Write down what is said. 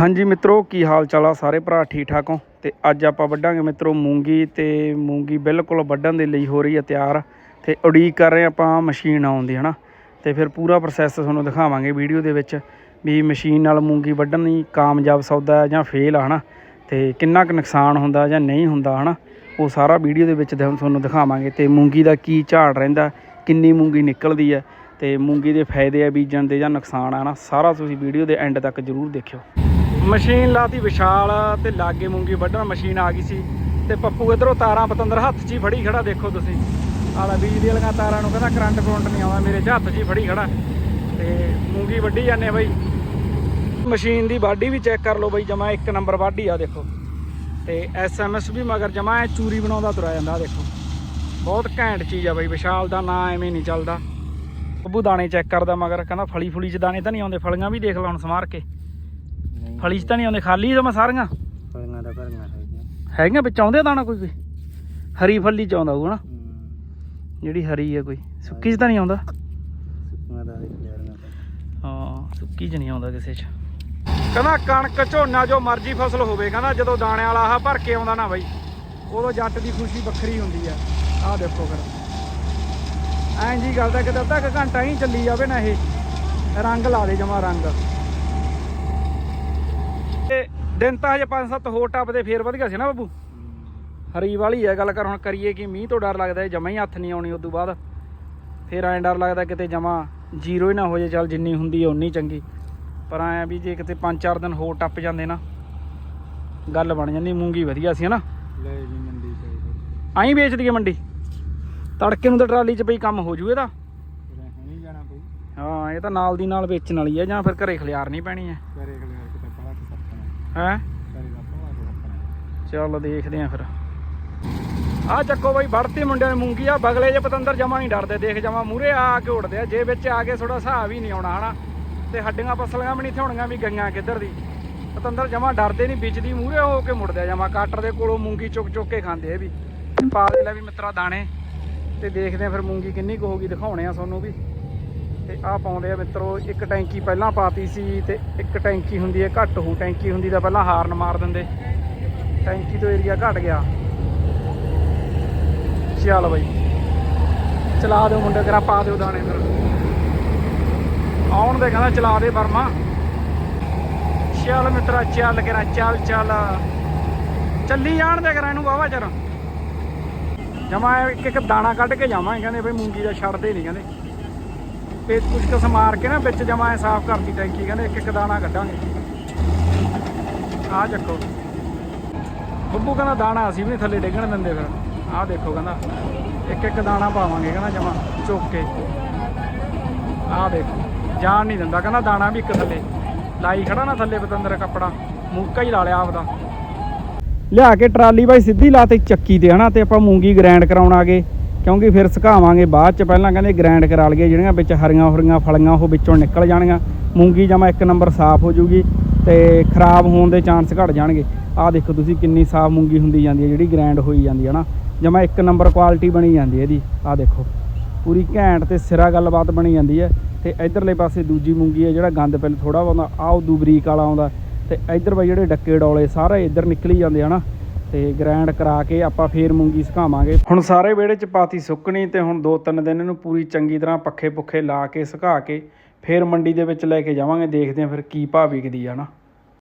ਹਾਂਜੀ ਮਿੱਤਰੋ, ਕੀ ਹਾਲ ਚਾਲ ਆ ਸਾਰੇ ਭਰਾ? ਠੀਕ ਠਾਕ ਹੋ? ਤੇ ਅੱਜ ਆਪਾਂ ਵੱਢਾਂਗੇ ਮਿੱਤਰੋ ਮੂੰਗੀ ਤੇ ਮੂੰਗੀ ਬਿਲਕੁਲ ਵੱਢਣ ਦੇ ਲਈ ਹੋ ਰਹੀ ਹੈ ਤਿਆਰ। ਤੇ ਉਡੀਕ ਕਰ ਰਹੇ ਆਪਾਂ ਮਸ਼ੀਨ ਆਉਣ ਦੀ, ਹਨਾ? ਤੇ ਫਿਰ ਪੂਰਾ ਪ੍ਰੋਸੈਸ ਤੁਹਾਨੂੰ ਦਿਖਾਵਾਂਗੇ ਵੀਡੀਓ ਦੇ ਵਿੱਚ ਵੀ ਮਸ਼ੀਨ ਨਾਲ ਮੂੰਗੀ ਵੱਢਣ ਵੱਢਣੀ ਕਾਮਯਾਬ ਸੌਦਾ ਹੈ ਜਾਂ ਫੇਲ ਆ, ਹਨਾ? ਤੇ ਕਿੰਨਾ ਕੁ ਨੁਕਸਾਨ ਹੁੰਦਾ ਜਾਂ ਨਹੀਂ ਹੁੰਦਾ, ਹਨਾ? ਉਹ ਸਾਰਾ ਵੀਡੀਓ ਦੇ ਵਿੱਚ ਤੁਹਾਨੂੰ ਦਿਖਾਵਾਂਗੇ। ਤੇ ਮੂੰਗੀ ਦਾ ਕੀ ਝਾੜ ਰਹਿੰਦਾ, ਕਿੰਨੀ ਮੂੰਗੀ ਨਿਕਲਦੀ ਹੈ ਤੇ ਮੂੰਗੀ ਦੇ ਫਾਇਦੇ ਆ ਬੀਜਣ ਦੇ ਜਾਂ ਨੁਕਸਾਨ ਆ ਨਾ ਸਾਰਾ ਤੁਸੀਂ ਵੀਡੀਓ ਦੇ ਐਂਡ ਤੱਕ ਜਰੂਰ ਦੇਖਿਓ। ਮਸ਼ੀਨ ਲਾਤੀ ਵਿਸ਼ਾਲ ਤੇ ਲਾਗੇ ਮੂੰਗੀ ਵੱਢਣ ਮਸ਼ੀਨ ਆ ਗਈ ਸੀ ਤੇ ਪੱਪੂ ਇਧਰੋਂ ਤਾਰਾਂ ਪਤੰਦਰ ਹੱਥ 'ਚ ਹੀ ਫੜੀ ਖੜਾ, ਦੇਖੋ ਤੁਸੀਂ। ਆਲਾ ਬਿਜਲੀ ਵਾਲੀਆਂ ਤਾਰਾਂ ਨੂੰ ਕਹਿੰਦਾ ਕਰੰਟ ਕਰੰਟ ਨਹੀਂ ਆਉਂਦਾ, ਮੇਰੇ 'ਚ ਹੱਥ 'ਚ ਹੀ ਫੜੀ ਖੜਾ। ਤੇ ਮੂੰਗੀ ਵੱਢੀ ਜਾਂਦੇ ਆ ਬਾਈ। ਮਸ਼ੀਨ ਦੀ ਵਾਢੀ ਵੀ ਚੈੱਕ ਕਰ ਲਓ ਬਾਈ, ਜਮਾ ਇੱਕ ਨੰਬਰ ਵਾਢੀ ਆ, ਦੇਖੋ। ਤੇ ਐਸਐਮਐਸ ਵੀ ਮਗਰ ਜਮਾ ਚੂਰੀ ਬਣਾਉਂਦਾ, ਤੁਰਿਆ ਜਾਂਦਾ, ਦੇਖੋ। ਬਹੁਤ ਘੈਂਟ ਚੀਜ਼ ਆ ਬਾਈ, ਵਿਸ਼ਾਲ ਦਾ ਨਾਂ ਐਵੇਂ ਨਹੀਂ ਚੱਲਦਾ। ਬੱਬੂ ਦਾਣੇ ਚੈੱਕ ਕਰਦਾ ਮਗਰ ਕਹਿੰਦਾ ਫਲੀ ਫੁਲੀ ਚ ਦਾਣੇ ਤਾਂ ਨਹੀਂ ਆਉਂਦੇ ਫਲੀਆਂ ਵੀ ਦੇਖ ਲਾ ਹੁਣ ਸਮਾਰ ਕੇ। ਫਲੀ ਚ ਤਾਂ ਨਹੀਂ ਆਉਂਦੇ ਖਾਲੀ ਜਮਾ ਸਾਰੀਆਂ। ਫਲੀਆਂ ਦਾ ਭਰੀਆਂ ਹੈਗੀਆਂ। ਹੈਗੀਆਂ ਵਿੱਚ ਆਉਂਦੇ ਦਾਣਾ ਕੋਈ ਕੋਈ ਹਰੀ ਫਲੀ ਚ ਆਉਂਦਾ ਹੋਊ ਨਾ ਜਿਹੜੀ ਹਰੀ ਹੈ ਕੋਈ ਸੁੱਕੀ ਚ ਤਾਂ ਨਹੀਂ ਆਉਂਦਾ? ਤਾਂ ਹਾਂ ਸੁੱਕੀ ਚ ਨਹੀਂ ਆਉਂਦਾ ਕਿਸੇ ਚ। ਕਹਿੰਦਾ ਕਣਕ ਝੋਨਾ ਜੋ ਮਰਜ਼ੀ ਫਸਲ ਹੋਵੇ ਕਹਿੰਦਾ ਜਦੋਂ ਦਾਣੇ ਵਾਲਾ ਆਹ ਭਰ ਕੇ ਆਉਂਦਾ ਨਾ ਬਾਈ ਉਦੋਂ ਜੱਟ ਦੀ ਖੁਸ਼ੀ ਵੱਖਰੀ ਹੁੰਦੀ ਆ। ਆਹ ਦੇਖੋ ਫਿਰ। ਐਂ ਜੀ ਗੱਲ ਤਾਂ ਕਿਤੇ ਅੱਧਾ ਕੁ ਘੰਟਾ ਹੀ ਚੱਲੀ ਜਾਵੇ ਨਾ ਇਹ। ਰੰਗ ਲਾ ਦੇ ਜਮਾ ਰੰਗ। ਤੇ ਦਿਨ ਤਾਂ ਹਜੇ 5-7 ਹੋਰ ਟੱਪਦੇ ਫੇਰ ਵਧ ਗਿਆ ਸੀ ਨਾ ਬੱਬੂ? ਹਰੀ ਵਾਲੀ ਹੈ ਗੱਲ ਕਰ ਹੁਣ ਕਰੀਏ ਕਿ ਮੀਂਹ ਤੋਂ ਡਰ ਲੱਗਦਾ ਜਮਾ ਹੀ ਹੱਥ ਨਹੀਂ ਆਉਣੀ ਉਦੋਂ ਬਾਅਦ। ਫੇਰ ਐਂ ਡਰ ਲੱਗਦਾ ਕਿਤੇ ਜਮਾ ਜ਼ੀਰੋ ਹੀ ਨਾ ਹੋ ਜੇ ਚੱਲ ਜਿੰਨੀ ਹੁੰਦੀ ਹੈ ਉਨੀ ਚੰਗੀ। ਪਰ ਐਂ ਵੀ ਜੇ ਕਿਤੇ 5-4 ਦਿਨ ਹੋਰ ਟੱਪ ਜਾਂਦੇ ਨਾ ਗੱਲ ਬਣ ਜਾਂਦੀ ਮੂੰਗੀ ਵਧੀਆ ਸੀ ਹਨਾ? ਲੈ ਜੀ ਮੰਡੀ ਚਾਹੀਦਾ ਆਈ ਵੇਚ ਦਈਏ ਮੰਡੀ? ਤੜਕੇ ਨੂੰ ਤਾਂ ਟਰਾਲੀ 'ਚ ਪਈ ਕੰਮ ਹੋ ਜੂ ਇਹਦਾ। ਜਾਣਾ ਹਾਂ ਇਹ ਤਾਂ ਨਾਲ ਦੀ ਨਾਲ ਵੇਚਣ ਵਾਲੀ ਹੈ ਜਾਂ ਫਿਰ ਘਰੇ ਖਲਿਆਰ ਨਹੀਂ ਪੈਣੀ ਹੈ ਕਰੇ ਖਲਿਆਰ ਕਿਤੇ ਬੜਾ ਕਿ ਸੱਪਣਾ ਹੈ? ਕਰੇ ਦਾ ਬੜਾ ਕਿ ਸੱਪਣਾ ਚੱਲ ਦੇਖਦੇ ਆਂ ਫਿਰ। ਆ ਚੱਕੋ ਬਾਈ ਵੜਤੀ ਮੁੰਡਿਆਂ ਨੇ ਮੂੰਗੀ ਆ ਬਗਲੇ ਜੇ ਪਤੰਦਰ ਜਮਾ ਨਹੀਂ ਡਰਦੇ ਦੇਖ ਜਮਾ ਮੂਰੇ ਆ ਕੇ ਉੜਦੇ ਆ ਜੇ ਵਿੱਚ ਆ ਕੇ ਥੋੜਾ ਹਿਸਾਬ ਹੀ ਨਹੀਂ ਆਉਣਾ ਹਨਾ। ਤੇ ਹੱਡੀਆਂ ਪਸਲੀਆਂ ਵੀ ਨਹੀਂ ਥੋਣੀਆਂ ਵੀ ਗਈਆਂ ਕਿੱਧਰ ਦੀ। ਪਤੰਦਰ ਜਮਾ ਡਰਦੇ ਨਹੀਂ ਵਿੱਚ ਦੀ ਮੂਰੇ ਹੋ ਕੇ ਮੁੜਦੇ ਆ ਜਮਾ ਕਾਟਰ ਦੇ ਕੋਲੋਂ ਮੂੰਗੀ ਚੁੱਕ ਚੁੱਕ ਕੇ ਖਾਂਦੇ ਆ ਵੀ। ਪਾ ਦੇ ਲੈ ਵੀ ਮਿੱਤਰਾ ਦਾਣੇ। ਤੇ ਦੇਖਦੇ ਆ ਫਿਰ ਮੂੰਗੀ ਕਿੰਨੀ ਕੁ ਹੋਊਗੀ, ਦਿਖਾਉਣੇ ਆ ਤੁਹਾਨੂੰ ਵੀ। ਤੇ ਆਹ ਪਾਉਂਦੇ ਆ ਮਿੱਤਰੋ, ਇੱਕ ਟੈਂਕੀ ਪਹਿਲਾਂ ਪਾਤੀ ਸੀ ਤੇ ਇੱਕ ਟੈਂਕੀ ਹੁੰਦੀ ਹੈ ਘੱਟ ਹੋ, ਟੈਂਕੀ ਹੁੰਦੀ ਤਾਂ ਪਹਿਲਾਂ ਹਾਰਨ ਮਾਰ ਦਿੰਦੇ। ਟੈਂਕੀ ਤੋਂ ਏਰੀਆ ਘਟ ਗਿਆ। ਚੱਲ ਬਾਈ। ਚਲਾ ਦਿਓ ਮੁੰਡੇ, ਕਰਾ ਪਾ ਦਿਓ ਦਾਣੇ ਫਿਰ। ਆਉਣ ਦੇ ਕਹਿੰਦਾ ਚਲਾ ਦੇ ਵਰਮਾ। ਚੱਲ ਮਿੱਤਰਾ, ਚੱਲ ਕਰਾ, ਚੱਲ ਚੱਲ। ਚੱਲੀ ਜਾਣ ਦੇ ਕਰਾਂ ਇਹਨੂੰ ਵਾਵਾ ਚਰ ਜਮਾ ਇੱਕ ਇੱਕ ਦਾਣਾ ਕੱਢ ਕੇ ਜਾਵਾਂ, ਕਹਿੰਦੇ ਬਈ ਮੂੰਗੀ ਦਾ ਛੱਡਦੇ ਨਹੀਂ ਕਹਿੰਦੇ। ਤੇ ਕੁਛ ਕੁ ਸਮਾਰ ਕੇ ਨਾ ਵਿੱਚ ਜਮਾ ਐ, ਸਾਫ਼ ਕਰਤੀ ਟੈਂਕੀ, ਕਹਿੰਦੇ ਇੱਕ ਇੱਕ ਦਾਣਾ ਕੱਢਾਂਗੇ। ਆਹ ਚੱਕੋ। ਬੱਬੂ ਕਹਿੰਦਾ ਦਾਣਾ ਅਸੀਂ ਵੀ ਨਹੀਂ ਥੱਲੇ ਡਿੱਗਣ ਦਿੰਦੇ ਫਿਰ। ਆਹ ਦੇਖੋ ਕਹਿੰਦਾ, ਇੱਕ ਇੱਕ ਦਾਣਾ ਪਾਵਾਂਗੇ ਕਹਿੰਦਾ ਜਮਾ, ਚੁੱਕ ਕੇ। ਆਹ ਦੇਖੋ, ਜਾਣ ਨਹੀਂ ਦਿੰਦਾ, ਕਹਿੰਦਾ ਦਾਣਾ ਵੀ ਇੱਕ ਥੱਲੇ। ਲਾਈ ਖੜਾ ਨਾ ਥੱਲੇ ਪਤੰਦਰ ਕੱਪੜਾ, ਮੂਕਾ ਹੀ ਲਾ ਲਿਆ ਆਪਦਾ। ਲਿਆ ਕੇ ਟਰਾਲੀ ਬਾਈ ਸਿੱਧੀ ਲਾਤੀ ਚੱਕੀ ਤੇ ਹਨਾ, ਤੇ ਆਪਾਂ ਮੂੰਗੀ ਗ੍ਰੈਂਡ ਕਰਾਉਣ ਆ ਗਏ। ਕਿਉਂਕਿ ਫਿਰ ਸੁਕਾਵਾਂਗੇ ਬਾਅਦ ਚ, ਪਹਿਲਾਂ ਕਹਿੰਦੇ ਗ੍ਰੈਂਡ ਕਰਾ ਲਈਏ ਜਿਹੜੀਆਂ ਵਿੱਚ ਹਰੀਆਂ ਹੁਰੀਆਂ ਫਲੀਆਂ, ਉਹ ਵਿੱਚੋਂ ਨਿਕਲ ਜਾਣਗੀਆਂ। ਮੂੰਗੀ ਜਮਾ ਇੱਕ ਨੰਬਰ ਸਾਫ਼ ਹੋ ਜੂਗੀ ਤੇ ਖਰਾਬ ਹੋਣ ਦੇ ਚਾਂਸ ਘਟ ਜਾਣਗੇ। ਆਹ ਦੇਖੋ ਤੁਸੀਂ ਕਿੰਨੀ ਸਾਫ਼ ਮੂੰਗੀ ਹੁੰਦੀ ਜਾਂਦੀ ਹੈ, ਜਿਹੜੀ ਗ੍ਰਾਈਂਡ ਹੋਈ ਜਾਂਦੀ ਹੈ ਨਾ। ਜਮਾ ਇੱਕ ਨੰਬਰ ਕੁਆਲਿਟੀ ਬਣੀ ਜਾਂਦੀ ਹੈ ਇਹਦੀ। ਆਹ ਦੇਖੋ, ਪੂਰੀ ਘੈਂਟ ਤੇ ਸਿਰਾ ਗੱਲਬਾਤ ਬਣੀ ਜਾਂਦੀ ਹੈ। ਤੇ ਇਧਰਲੇ ਪਾਸੇ ਦੂਜੀ ਮੂੰਗੀ ਹੈ ਜਿਹੜਾ ਗੰਦ ਪਹਿਲ ਥੋੜਾ ਆਉਂਦਾ ਆਹ ਉਦੋਂ ਬਰੀਕ ਵਾਲਾ ਆਉਂਦਾ। ਤੇ ਇੱਧਰ ਬਈ ਜਿਹੜੇ ਡੱਕੇ ਡੌਲੇ ਸਾਰੇ ਇੱਧਰ ਨਿਕਲੀ ਜਾਂਦੇ ਹਨਾ, ਤੇ ਗ੍ਰੈਂਡ ਕਰਾ ਕੇ ਆਪਾਂ ਫੇਰ ਮੂੰਗੀ ਸੁਕਾਵਾਂਗੇ। ਹੁਣ ਸਾਰੇ ਵਿਹੜੇ ਚ ਪਾਤੀ ਸੁੱਕਣੀ ਤੇ ਹੁਣ ਦੋ ਤਿੰਨ ਦਿਨ ਇਹਨੂੰ ਪੂਰੀ ਚੰਗੀ ਤਰ੍ਹਾਂ ਪੱਖੇ ਪੁੱਖੇ ਲਾ ਕੇ, ਸੁਕਾ ਕੇ, ਫੇਰ ਮੰਡੀ ਦੇ ਵਿੱਚ ਲੈ ਕੇ ਜਾਵਾਂਗੇ, ਦੇਖਦੇ ਆਂ ਫਿਰ ਕੀ ਭਾਅ ਵਿਕਦੀ ਆ ਨਾ